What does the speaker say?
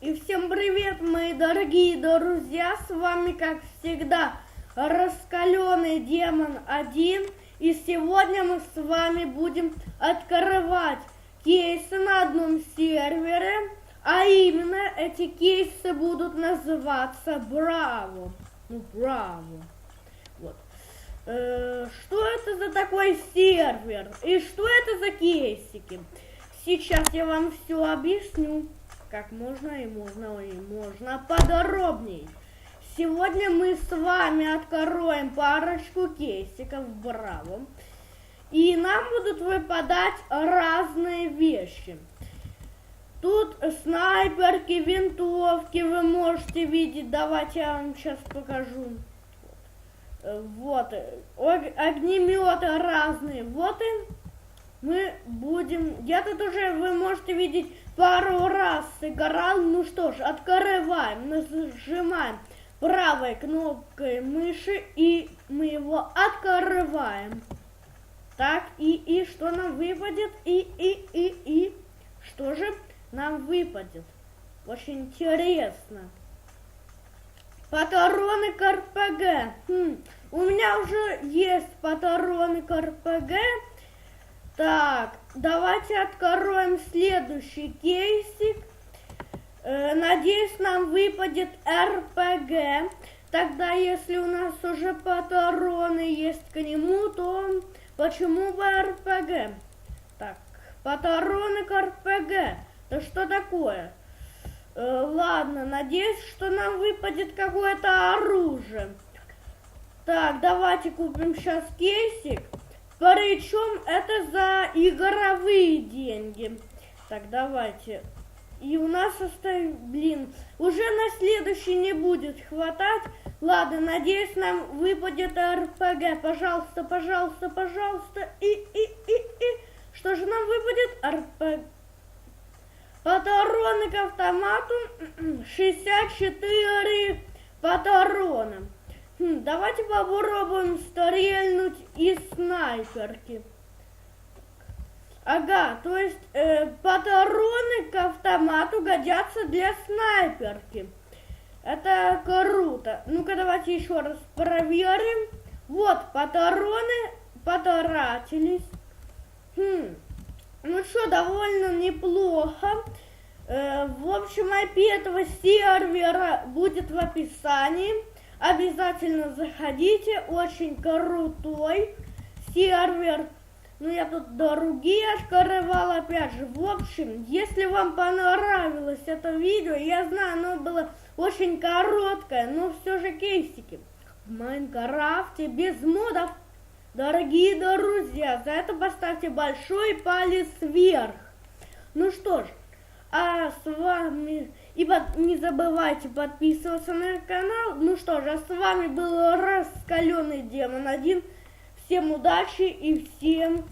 И всем привет, мои дорогие друзья! С вами, как всегда, раскаленный демон 1. И сегодня мы с вами будем открывать кейсы на одном сервере. А именно, эти кейсы будут называться Браво. Ну, Браво. Вот. Э, что это за такой сервер? И что это за кейсики? Сейчас я вам все объясню, как можно и можно и можно подробней. Сегодня мы с вами откроем парочку кейсиков Браво. И нам будут выпадать разные вещи. Тут снайперки, винтовки вы можете видеть. Давайте я вам сейчас покажу. Вот. Огнеметы разные. Вот и мы будем... Я тут уже, вы можете видеть, пару раз сыграл. Ну что ж, открываем, нажимаем правой кнопкой мыши, и мы его открываем. Так, и, и что нам выпадет? И, и, и, и. Что же нам выпадет? Очень интересно. Патроны к РПГ. Хм, у меня уже есть патроны к РПГ. Так, давайте откроем следующий кейсик. Э, надеюсь, нам выпадет РПГ. Тогда, если у нас уже патроны есть к нему, то почему бы РПГ? Так, патроны к РПГ. Да что такое? Э, ладно, надеюсь, что нам выпадет какое-то оружие. Так, давайте купим сейчас кейсик. Причем это за игровые деньги. Так, давайте. И у нас остается, блин, уже на следующий не будет хватать. Ладно, надеюсь, нам выпадет РПГ. Пожалуйста, пожалуйста, пожалуйста. И, и, и, и. Что же нам выпадет? РПГ. Патроны к автомату 64 патрона. Хм, давайте попробуем стрельнуть из снайперки. Ага, то есть э, патроны к автомату годятся для снайперки. Это круто. Ну-ка, давайте еще раз проверим. Вот, патроны потратились. Хм, ну что, довольно неплохо. Э, в общем, IP этого сервера будет в описании. Обязательно заходите, очень крутой сервер. Ну, я тут другие открывал, опять же. В общем, если вам понравилось это видео, я знаю, оно было очень короткое, но все же кейсики. В Майнкрафте без модов. Дорогие друзья, за это поставьте большой палец вверх. Ну что ж, а с вами и под, не забывайте подписываться на канал. Ну что же, а с вами был раскаленный демон 1. Всем удачи и всем